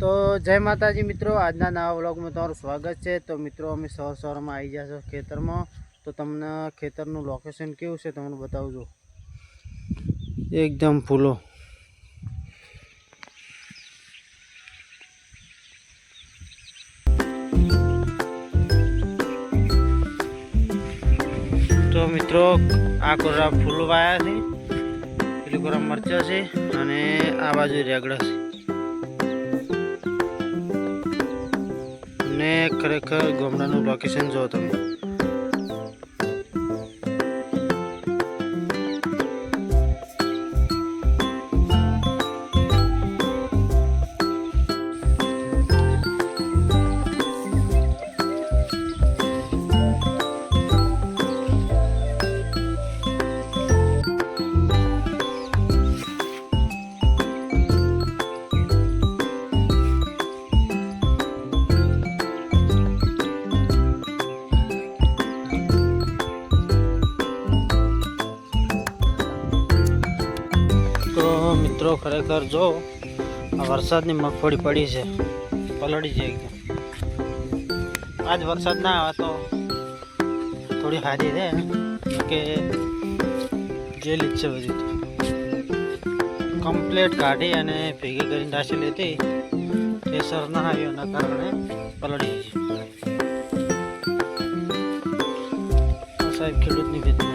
તો જય માતાજી મિત્રો, આજના નવા વ્લોગમાં તમારું સ્વાગત છે. તો મિત્રો, અમે સવાર સવારમાં આવી જશો ખેતરમાં. તો તમને ખેતરનું લોકેશન કેવું છે તમને બતાવજો. એકદમ ફૂલો. તો મિત્રો, આ કોરા ફૂલો વાયા છે, પેલી કોરા મરચા છે અને આ બાજુ રેગડા છે. ને ખરેખર ગામડાનું લોકેશન જો તમે. મિત્રો, ખરેખર જો, આ વરસાદની મગફળી પડી છે. પલળી છે એકદમ. આજ વરસાદ ના આવે તો થોડી હારી રહે કે જેલી જ છે બધી. કમ્પ્લેટ કાઢી અને ભેગી કરીને રાખેલી હતી પ્રેશર ના આવ્યો એના કારણે પલળી છે. સાહેબ ખેડૂતની ખેતી